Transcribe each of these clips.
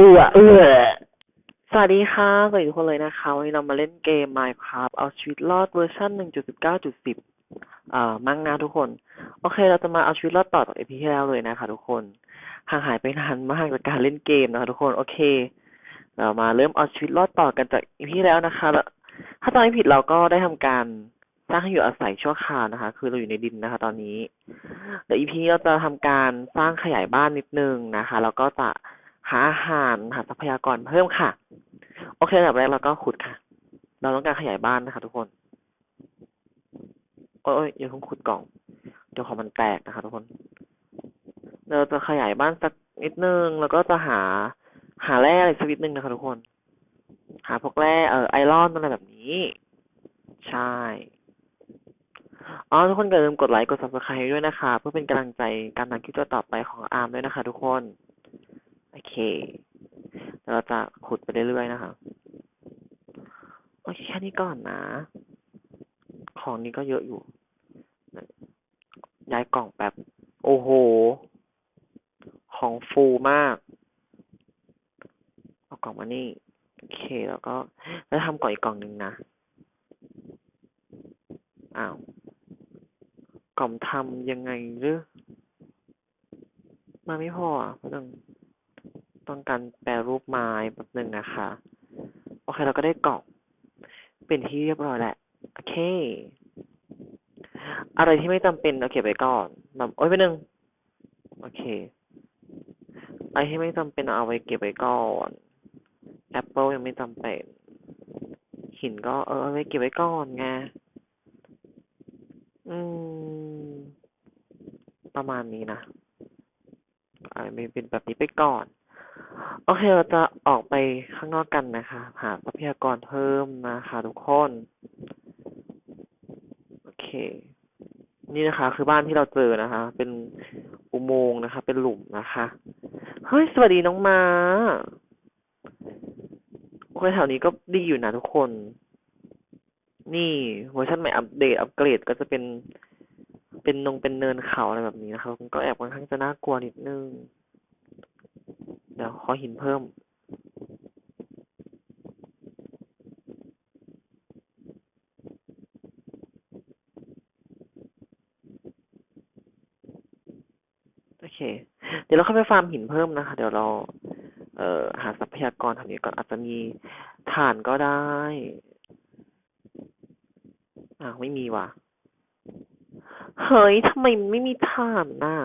เอือเอือสวัสดีค่ะสวัสดีทุกคนเลยนะคะ วันนี้เรามาเล่นเกม Minecraft เอาชีวิตรอดเวอร์ชัน1.19.10อ่ามั่งนะทุกคน โอเค เราจะมาเอาชีวิตรอดต่อจากเอพีที่แล้วเลยนะคะทุกคน ห่างหายไปนานมากจากการเล่นเกมนะคะทุกคน โอเค เรามาเริ่มเอาชีวิตรอดต่อกันจากอีพีที่แล้วนะคะแล้วถ้าตอนไม่ผิดเราก็ได้ทำการสร้างให้อยู่อาศัยชั่วคราวนะคะ คือเราอยู่ในดินนะคะ ตอนนี้ เดี๋ยวอีพีเราจะทำการสร้างขยายบ้านนิดนึงนะคะ แล้วก็จะ หาอาหารหาทรัพยากรเพิ่มค่ะ โอเคอันดับแรกเราก็ขุดค่ะ เราต้องการขยายบ้านนะคะ ทุกคน โอ้ยอย่าเพิ่งขุดกล่อง เดี๋ยวของมันแตกนะคะ ทุกคน เราจะขยายบ้านสักนิดนึง แล้วก็จะหาหาแร่อะไรสักนิดนึงนะคะทุกคน หาพวกแร่เอ่อไอรอนอะไรแบบนี้ ใช่อ๋อทุกคนอย่าลืมกดไลค์กด subscribe ด้วยนะคะ เพื่อเป็นกำลังใจการทำคลิปต่อไปของอาร์มด้วยนะคะ ทุกคน เคเดี๋ยวเราจะขุดไปเรื่อยๆนะคะโอเคแค่นี้ก่อนนะ ของนี้ก็เยอะอยู่ย้ายกล่องแป๊บโอ้โห ของฟูมาก เอากล่องมานี่ โอเค แล้วก็แล้วทำกล่องอีกกล่องหนึ่งนะ อ้าว กล่องทำยังไงหรือมาไม่พออะเพราะต้อง ต้องการแปรรูปไม้แบบหนึ่งนะคะ โอเค เราก็ได้กล่องเป็นที่เรียบร้อยแหละโอเค อะไรที่ไม่จำเป็นเราเก็บไว้ก่อนแบบโอ้ยไปหนึ่งโอเค อะไรที่ไม่จำเป็นเอาไว้เก็บไว้ก่อนแอปเปิลยังไม่จำเป็นหินก็เออเอาไว้เก็บไว้ก่อนไง อืม ประมาณนี้นะอาจจะเป็นแบบนี้ไปก่อน โอเค เราจะออกไปข้างนอกกันนะคะ หาทรัพยากรเพิ่มนะคะ ทุกคน โอเค นี่นะคะ คือบ้านที่เราเจอนะคะ เป็นอุโมงค์นะคะ เป็นหลุมนะคะ เฮ้ย สวัสดีน้องมา โอเค แถวนี้ก็ดีอยู่นะทุกคน นี่เวอร์ชันใหม่อัปเดต อัปเกรดก็จะเป็น เป็นนงเป็นเนินเขาอะไรแบบนี้นะคะก็แอบค่อนข้างจะน่ากลัวนิดนึง อหินเพิ่มโอเค เดี๋ยวเราเข้าไปฟาร์มหินเพิ่มนะคะ เดี๋ยวเรา เอ่อหาทรัพยากรแถวนี้ก่อนอาจจะมีถ่านก็ได้อ้าวไม่มีว่ะ เฮ้ยทำไมไม่มีถ่านน่ะ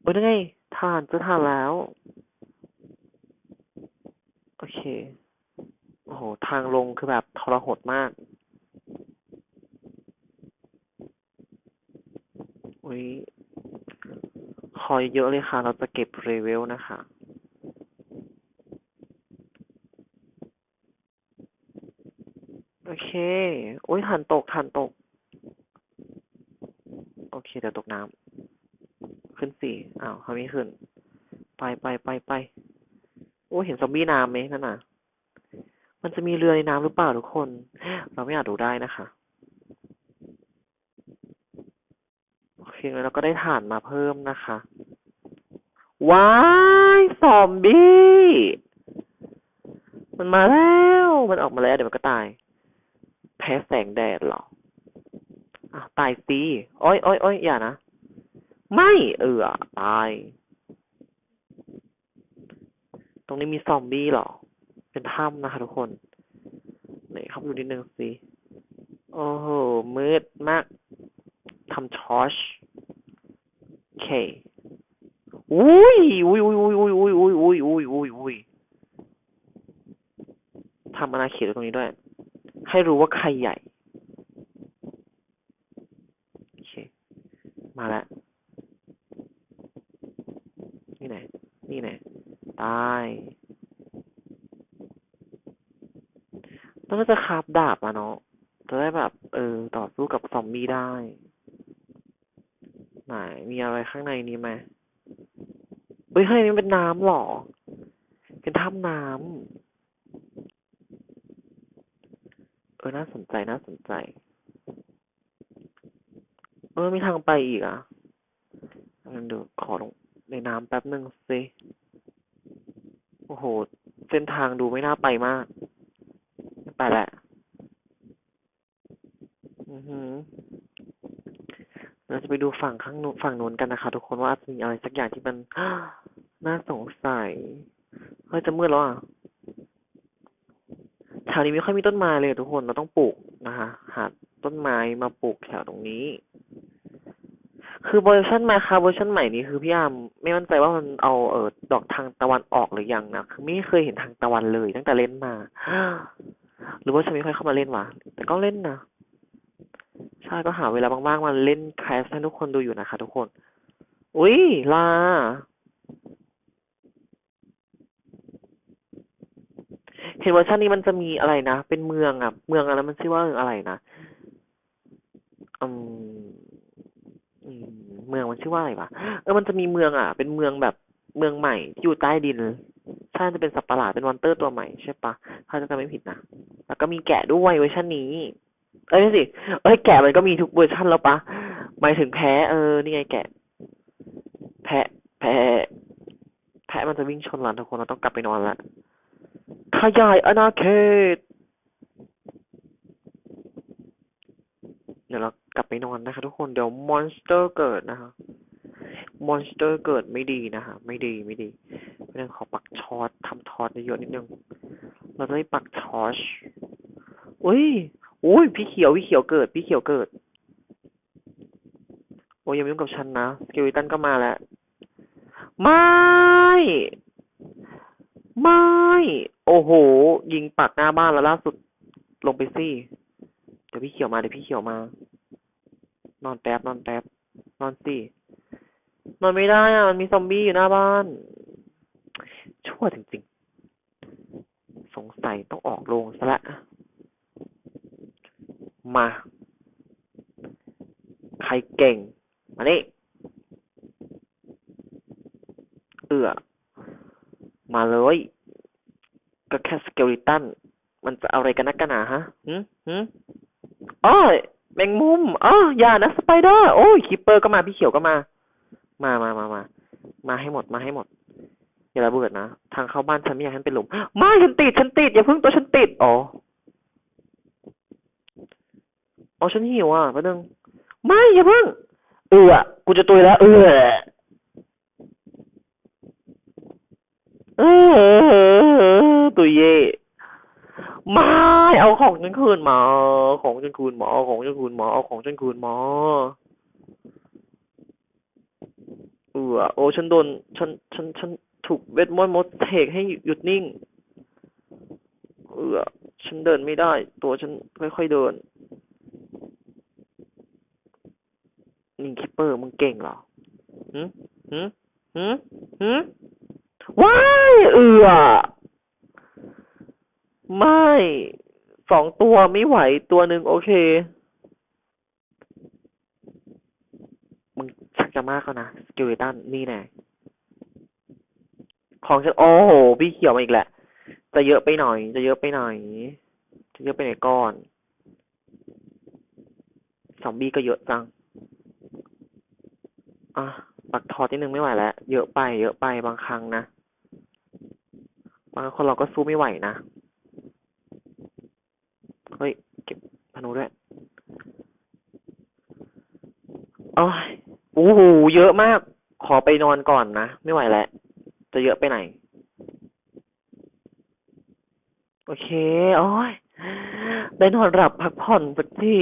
โอ้ยได้ไงถ่านจะถ่านแล้ว โอเค โอ้โห ทางลงคือแบบทรหดมาก อุ้ยคอยเยอะเลยค่ะ เราจะเก็บเรเวลนะคะโอเค อุ้ยถ่านตกถ่านตก โอเค เดี๋ยวตกน้ำ ขึ้นสี่ อ้าวเขาไม่ขึ้น ไปไปไปไป โอ้เห็นซอมบี้น้ำไหมนั่นน่ะ มันจะมีเรือในน้ำหรือเปล่าทุกคน เราไม่อาจดูได้นะคะโอเคแล้วเราก็ได้ถ่านมาเพิ่มนะคะว้ายซอมบี้มันมาแล้ว มันออกมาแล้ว เดี๋ยวมันก็ตาย แพ้แสงแดดเหรออะตายสิโอ้ยโอ้ยโอ้ยอย่านะ ไม่เออตาย ตรงนี้มีซอมบี้เหรอ เป็นถ้ำนะคะทุกคนไหนเข้าไปดูนิดนึงสิ โอ้โห มืดมากทำชอชโอเคอุ้ยอุ้ยอุ้ยอุ้ยอุ้ยอุ้ยอุ้ยอุ้ยอุ้ยอุ้ยอุ้ยทำอนาเขตตรงนี้ด้วย ให้รู้ว่าใครใหญ่ ก็จะคาบดาบอะเนาะจะได้แบบ เออ ต่อสู้กับซอมบี้ได้ ไหน มีอะไรข้างในนี้ไหมเฮ้ยข้างในนี้เป็นน้ำหรอ เป็นถ้ำน้ำเออ น่าสนใจ น่าสนใจ เออ มีทางไปอีกอะเดี๋ยวขอลงในน้ำแป๊บหนึ่งสิ โอ้โห เส้นทางดูไม่น่าไปมาก para เราจะไปดูฝั่งข้างนู้ฝั่งนู้นกันนะคะ ทุกคนว่ามีอะไรสักอย่างที่มันน่าสงสัยเฮ้ยจะมืดแล้วอะแถวนี้ไม่ค่อยมีต้นไม้เลยทุกคนเราต้องปลูกนะคะหาต้นไม้มาปลูกแถวตรงนี้ คือเวอร์ชันมาค่ะเวอร์ชันใหม่นี้คือพี่อามไม่มั่นใจว่ามันเอาเออดอกทางตะวันออกหรือยังนะคือไม่เคยเห็นทางตะวันเลยตั้งแต่เล่นมา รือว่าฉันไม่ค่อยเข้ามาเล่นวะแต่ก็เล่นนะใช่ก็หาเวลาบ้างๆมาเล่นแคสให้ทุกคนดูอยู่นะคะ ทุกคน อุ้ยลาเห็นว่าชั้นนี้มันจะมีอะไรนะ เป็นเมืองอะ เมืองอะไรมันชื่อว่าอะไรนะอืมเมืองมันชื่อว่าอะไรวะ เออ มันจะมีเมืองอะ เป็นเมืองแบบเมืองใหม่ที่อยู่ใต้ดิน ถ้าจะเป็นสัตว์ประหลาดเป็นวันเตอร์ตัวใหม่ใช่ปะถ้าจะไม่ผิดนะ แล้วก็มีแกะด้วยเวอร์ชันนี้ เอ้ยสิ เอ้ยแกะมันก็มีทุกเวอร์ชันแล้วปะหมายถึงแพ้เออ นี่ไงแกะ แพะ แพะ แพะมันจะวิ่งชนหลานทุกคนเราต้องกลับไปนอนละขยายอนาเขตเดี๋ยวเรากลับไปนอนนะคะ ทุกคนเดี๋ยวมอนสเตอร์เกิดนะคะ มอนสเตอร์เกิดไม่ดีนะคะ ไม่ดีไม่ดี เรื่องขอปักชอตทำทอดเยอะนิดนึงเราจะได้ปักชอชอุ้ยอุ้ยพี่เขียวพี่เขียวเกิด พี่เขียวเกิด โอ้ยยังม่ยุ่งกับฉันนะเกลิตันก็มาแล้ว ไม่ ไม่ โอ้โห ยิงปักหน้าบ้านแล้วล่าสุดลงไปสิเดี๋ยวพี่เขียวมาเดี๋ยวพี่เขียวมา นอนแป๊บนอนแป๊บนอนสินอนไม่ได้อะ มันมีซอมบี้อยู่หน้าบ้าน ชั่วจริงๆ สงสัยต้องออกโรงซะละ มา ใครเก่ง มานี่เอือมาเลย ก็แค่สเกลิตัน มันจะอะไรกันนักกันหนาฮะหืมหืมอ๋อแมงมุมอ๋ออย่านะสไปเดอร์ โอ้ยคิปเปอร์ก็มา พี่เขียวก็มา มามามามา มาให้หมด มาให้หมด อย่าระเบิดนะ ทางเข้าบ้านฉันไม่อยากให้เป็นหลุม ไม่ฉันติดฉันติดอย่าพึ่งตัวฉันติด อ๋อ อ๋อฉันหิวอะประเด็ไม่อย่าพึ่ง เออกูจะตุยแล้ว เออเออตุยเย่มาเอาของฉันคืนหมอของฉันคืนหมอของฉันคืนหมาเอาของฉันคืนหมอเออโอ้ฉันโดนฉันฉันฉัน ถูกเวทมนต์มดเทกให้หยุดนิ่ง เออฉันเดินไม่ได้ ตัวฉันค่อยๆเดินนิงคิปเปอร์มึงเก่งเหรอหืมหืมหืมว้ายเออไม่สองตัวไม่ไหวตัวหนึ่งโอเค มึงชักจะมากแล้วนะสกิลตันนี่แน่ ของฉันโอ้โหพี่เขียวมาอีกแหละ จะเยอะไปหน่อย จะเยอะไปหน่อยจะเยอะไปไหนก่อนสองบี้ก็เยอะจัง อะปักทอที่หนึ่งไม่ไหวแล้ว เยอะไป เยอะไปบางครั้งนะ บางคนเราก็สู้ไม่ไหวนะ เฮ้ย เก็บพนุด้วยโอ้ยโอ้โห เยอะมาก ขอไปนอนก่อนนะ ไม่ไหวแล้วะเยอะไปไหน โอเค โอ้ยได้นอนหลับพักผ่อนพอดี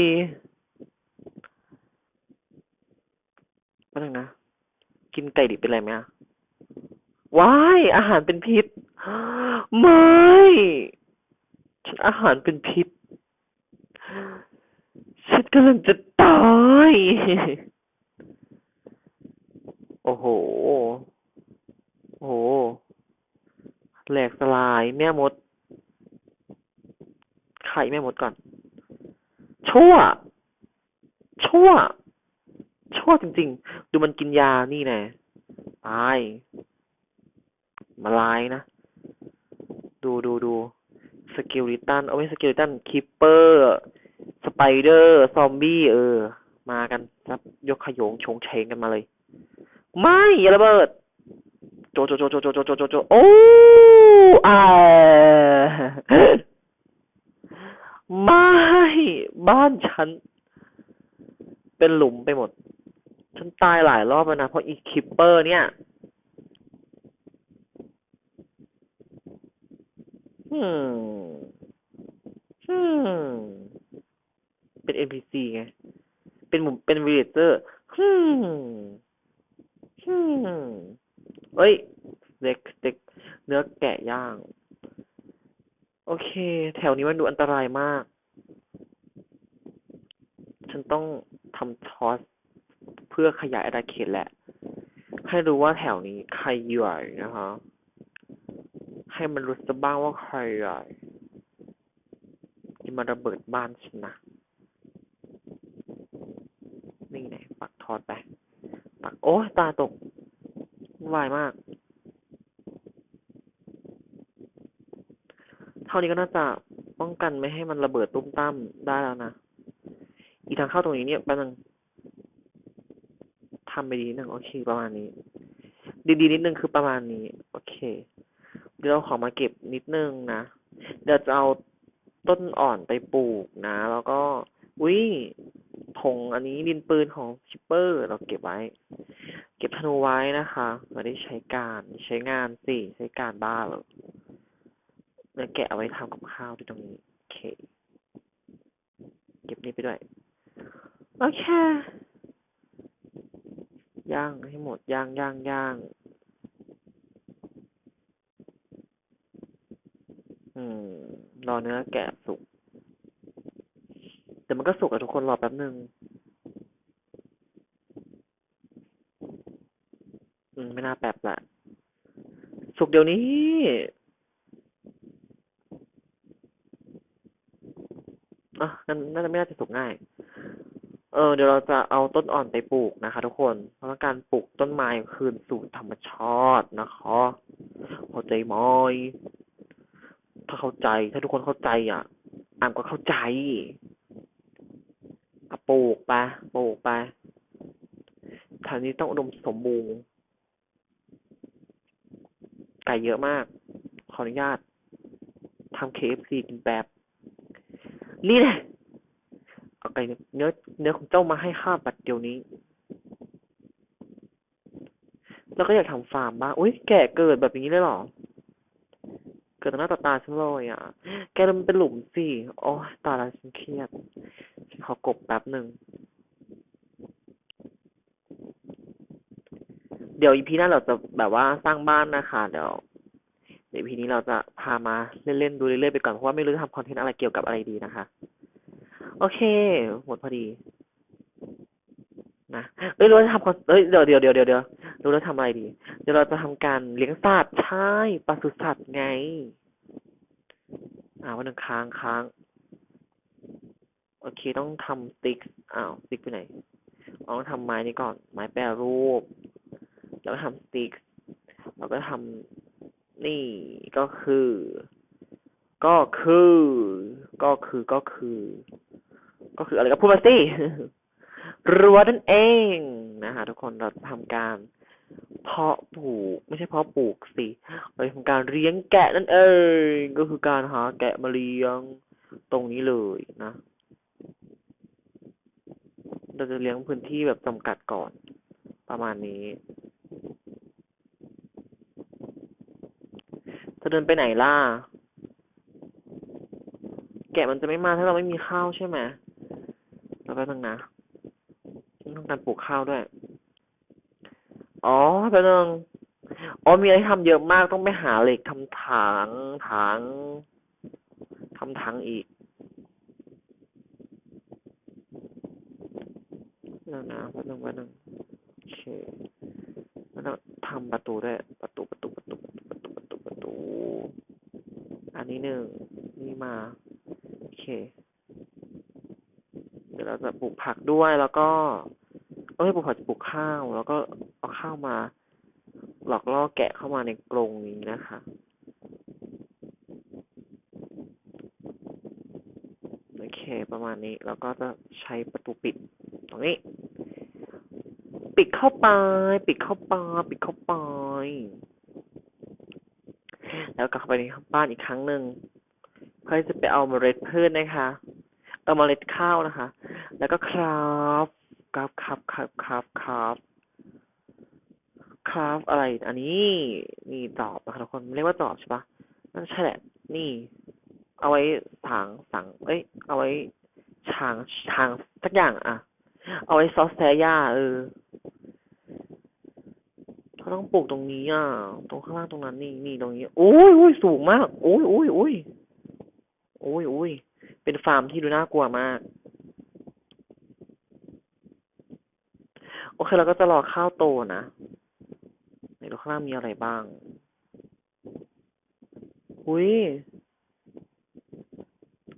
แป๊บนึงนะ กินไก่ดิบเป็นไรไหมอะว้าย อาหารเป็นพิษ ไม่ ฉันอาหารเป็นพิษ ฉันกำลังจะตาย โอ้โห โอ้โห แหลกสลายแม่มด ไข่แม่มดก่อน ชั่ว ชั่ว ชั่วจริง ๆ ดูมันกินยานี่ไงตายมาลายนะ ดูดูดูสกิลิตันเอาไว้สกิลิตันคิปเปอร์ สไปเดอร์ ซอมบี้ เออ มากันครับยกขยงชงเชงกันมาเลย ไม่อย่าระเบิด โจโจโจโจโจโจโจโจโจโอ้อาไม่บ้านฉัน เป็นหลุมไปหมด ฉันตายหลายรอบแล้วนะ เพราะอีคิปเปอร์ เนี่ยอืมอืเป็นเอ็นพีซีไง เป็นหมุมเป็นวิลเลเตอร์ อืมอื เอ้ยสเต็กสเต็กเนื้อแกะย่าง โอเค แถวนี้มันดูอันตรายมาก ฉันต้องทำทอสเพื่อขยายอาณาเขตแหละ ให้รู้ว่าแถวนี้ใครอยู่นะคะ ให้มันรู้สึกบ้างว่าใครอยู่ที่มาระเบิดบ้านฉันนะนี่ไงปักทอดไปปักโอ้ตาตก วุ่นวายมาก เท่านี้ก็น่าจะป้องกันไม่ให้มันระเบิดตุ้มตั้มได้แล้วนะ อีกทางเข้าตรงนี้เนี่ยแป๊บนึงทำไปดีนิดนึงโอเค ประมาณนี้ ดีๆนิดนึงคือประมาณนี้ โอเค เดี๋ยวเราขอมาเก็บนิดนึงนะ เดี๋ยวจะเอาต้นอ่อนไปปลูกนะ แล้วก็ อุ้ยผงอันนี้ดินปืนของชิปเปอร์ เราเก็บไว้ เก็บธนูไว้นะคะไม่ได้ใช้การใช้งานสิใช้การบ้าเหรอเนื้อแกะเอาไว้ทำกับข้าวที่ตรงนี้โอเคเก็บนี่ไปด้วยโอเคย่างให้หมดย่างย่างย่างอืมรอเนื้อแกะสุกแต่มันก็สุกอะทุกคนรอแป๊บหนึ่ง อืม ไม่น่าแปบละ สุกเดี๋ยวนี้ อะงั้นน่าจะไม่น่าจะสุกง่าย เออ เดี๋ยวเราจะเอาต้นอ่อนไปปลูกนะคะ ทุกคน เพราะการปลูกต้นไม้คืนสู่ธรรมชาตินะคะเข้าใจไหมถ้าเข้าใจ ถ้าทุกคนเข้าใจอะอ่ามก็เข้าใจปลูกไปปลูกไปทางนี้ต้องอุดมสมบูรณ์ ไก่เยอะมาก ขออนุญาตทำ KFC กินแบบนี่แหละเอาไก่เนื้อเนื้อของเจ้ามาให้ข้าบัดเดี๋ยวนี้ แล้วก็อยากทำฟาร์มบ้างอุ้ยแก่เกิดแบบนี้เลยเหรอ เกิดต่อหน้าต่อตาฉันเลยอะ แกมันเป็นหลุมสิ โอ้ยตาลฉันเครียด ขอกบแป๊บหนึ่ง เดี๋ยวอีพีหน้าเราจะแบบว่าสร้างบ้านนะคะเดี๋ยวเดี๋ยวอีพีนี้เราจะพามาเล่นๆดูเรื่อยๆไปก่อนเพราะว่าไม่รู้จะทำคอนเทนต์อะไรเกี่ยวกับอะไรดีนะคะ โอเค หมดพอดี นะเอ้ยเราจะทำคอนเอ้ยเดี๋ยวเดี๋ยวเดี๋ยวเดี๋ยวเดี๋ยวรู้แล้วทำอะไรดี เดี๋ยวเราจะทำการเลี้ยงสัตว์ใช่ปศุสัตว์ไง อ่าวันหนึ่งค้างค้างโอเคต้องทำติ๊กอ้าวติ๊กไปไหนอ๋อต้องทำไม้นี้ก่อน ไม้แปรรูป แล้วทำสติ๊กแล้วก็ทำนี่ก็คือ ก็คือ ก็คือก็คือ ก็คืออะไรก็พูดมาสิรั้วนั่นเองนะคะทุกคนเราทำการเพาะปลูก ไม่ใช่เพาะปลูกสิเราทำการเลี้ยงแกะนั่นเองก็คือการหาแกะมาเลี้ยงตรงนี้เลยนะเราจะเลี้ยงพื้นที่แบบจำกัดก่อน ประมาณนี้ จะเดินไปไหนล่ะ แกะมันจะไม่มาถ้าเราไม่มีข้าวใช่ไหมแล้วแป๊บนึงนะต้องการปลูกข้าวด้วย อ๋อแป๊บนึงอ๋อมีอะไรทำเยอะมากต้องไปหาเหล็กทำถังถังทำถังอีกเดี๋ยวนะแป๊บนึงแป๊บนึงโอเคแล้ว ทำประตูด้วยประตูประตูประตูประตูประตูประตูประตู อันนี้หนึ่งนี่มา โอเค เดี๋ยวเราจะปลูกผักด้วยแล้วก็เอ้ยปลูกผักจะปลูกข้าว แล้วก็เอาข้าวมา หลอกล่อแกะเข้ามาในกรงนี้นะคะโอเค ประมาณนี้แล้วก็จะใช้ประตูปิดตรงนี้ ปิดเข้าไป ปิดเข้าไป ปิดเข้าไป แล้วกลับเข้าไปในบ้านอีกครั้งหนึ่งเพื่อจะไปเอาเมล็ดพืชนะคะ เอาเมล็ดข้าวนะคะ แล้วก็ครับครับครับครับครับครับครับอะไร อันนี้นี่ดอบนะคะทุกคนเรียกว่าดอบใช่ปะนั่นใช่แหละ นี่ เอาไว้ถางสังเอ้ย เอาไว้ฉางฉางสักอย่างอะเอาไว้ซอสแซย่าเออ เขาต้องปลูกตรงนี้อะ ตรงข้างล่างตรงนั้นนี่นี่ตรงนี้ โอ้ยโอ้ยสูงมาก โอ้ยโอ้ยโอ้ยโอ้ยโอ้ยเป็นฟาร์มที่ดูน่ากลัวมาก โอเคเราก็จะรอข้าวโตนะในดูข้างล่างมีอะไรบ้างอุ้ย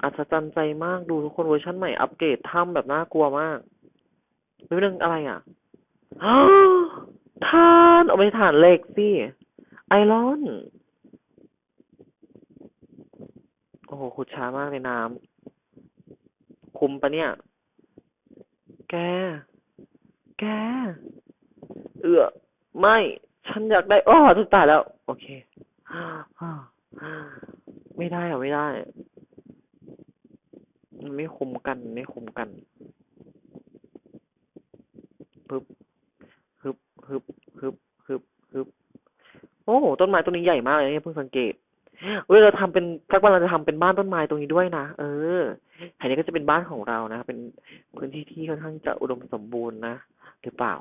อัศจรรย์ใจมากดูทุกคนเวอร์ชันใหม่อัปเกรดถ้ำแบบน่ากลัวมากเรื่องอะไรอะ ท่านเอาไปฐานเหล็กสิไอรอน โอ้โหขุดช้ามากในน้ำคุมปะเนี่ย แก แก เอือไม่ ฉันอยากได้อ้อจะตายแล้ว โอเค ไม่ได้อะไม่ได้มันไม่คุมกัน ไม่คุมกันฮึบฮึบฮึบฮึบฮึบฮึบโอ้โหต้ นไม้ต้นนี้ใหญ่มากเลยเนี่ยเพิ่งสังเกตเว้ยเราทำเป็นสักวันเราจะทำเป็นบ้านต้นไม้ตรงนี้ด้วยนะเออแห่งนี้ก็จะเป็นบ้านของเรานะ เป็นพื้นที่ที่ค่อนข้างจะอุดมสมบูรณ์นะหรือเปล่า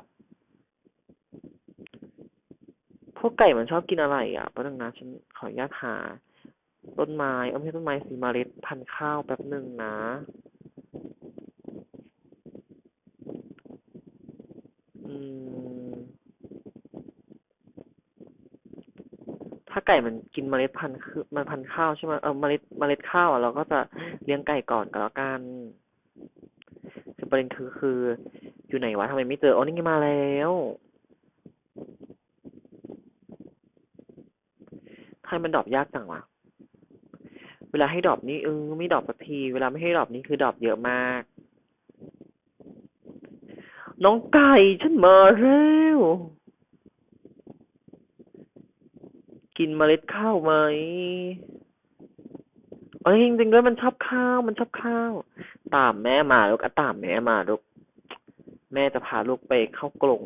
พวกไก่มันชอบกินอะไรอะแป๊บนึงนะฉันขออนุญาตหา ต้นไม้เอาไม่ใช่ต้นไม้สีเมล็ดพันธุ์ข้าวแป๊บหนึ่งนะอืม ถ้าไก่มันกินเมล็ดพันธุ์คือมันพันธุ์ข้าวใช่ไหมเออเมล็ดเมล็ดข้าวอะเราก็จะเลี้ยงไก่ก่อนก็แล้วกันคือประเด็นคือคือ อยู่ไหนวะทำไมไม่เจออ๋อนี่ไงมาแล้วทำไมมันดรอปยากจังวะเวลาให้ดรอปนี่เออไม่ดรอปสักที เวลาไม่ให้ดรอปนี่คือดรอปเยอะมาก น้องไก่ฉันมาแล้ว กินเมล็ดข้าวไหมเอ้ยจริงๆด้วยมันชอบข้าว มันชอบข้าว ตามแม่มาลูกอะตามแม่มาลูกแม่จะพาลูกไปเข้ากรง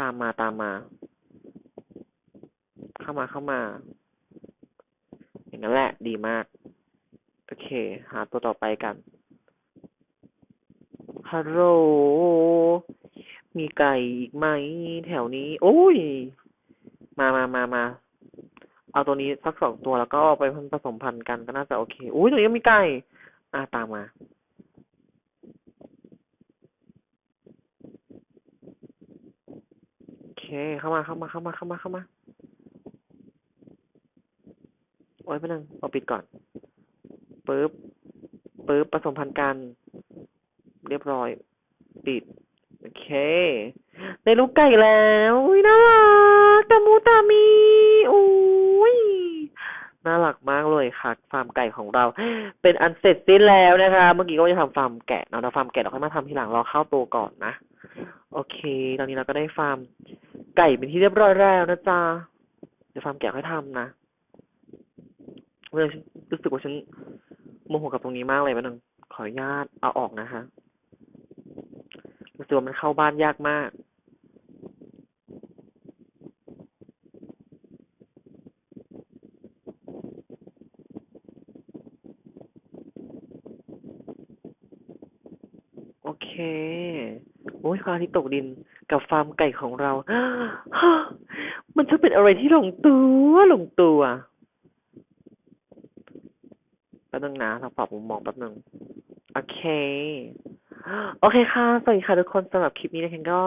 ตามมาตามมา เข้ามาเข้ามา อย่างนั้นแหละดีมาก โอเค หาตัวต่อไปกันฮัลโหลมีไก่อีกไหม แถวนี้ โอ้ย มามามามา เอาตัวนี้สักสองตัวแล้วก็เอาไปผสมพันธุ์กันก็น่าจะโอเค อุ้ยตรงนี้ก็มีไก่ อ่าตามมา โอเค เข้ามา เข้ามา เข้ามา เข้ามา เข้ามา โอ้ยไปนึงเอาปิดก่อนปึ๊บปึ๊บผสมพันธุ์กัน เรียบร้อยปิด โอเค ได้ลูกไก่แล้วอุ้ยน่ารักตามูตามีอุ้ยน่ารักมากเลย ค่ะฟาร์มไก่ของเรา เป็นอันเสร็จสิ้นแล้วนะคะ เมื่อกี้ก็จะทำฟาร์มแกะเนาะเราฟาร์มแกะเราค่อยมาทำทีหลังรอเข้าตัวก่อนนะ โอเค ตอนนี้เราก็ได้ฟาร์มไก่เป็นที่เรียบร้อยแล้วนะจ๊ะเดี๋ยวฟาร์มแกะค่อยทำนะเมื่อฉันรู้สึกว่าฉันโมโหกับตรงนี้มากเลยมันนึงขออนุญาตเอาออกนะคะรู้สึกว่ามันเข้าบ้านยากมาก โอเค โอ้ยฟ้าที่ตกดินกับฟาร์มไก่ของเรา มันจะเป็นอะไรที่ลงตัวลงตัวแป๊บนึงนะเราปรับมุมมองแป๊บนึง โอเค โอเคค่ะ สวัสดีค่ะทุกคนสำหรับคลิปนี้นะคนก็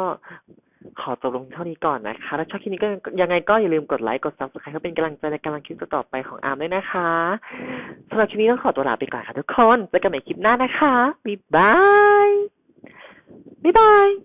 ขอจบลงเท่านี้ก่อนนะคะ ถ้าชอบคลิปนี้ก็ยังไงก็อย่าลืมกดไลค์ กด subscribe เพื่อเป็นกำลังใจในการทำคลิปต่อไปของอาร์มด้วยนะคะสำหรับคลิปนี้ต้องขอตัวลาไปก่อนค่ะทุกคนเจอกันใหม่คลิปหน้านะคะ บ๊ายบาย บ๊ายบาย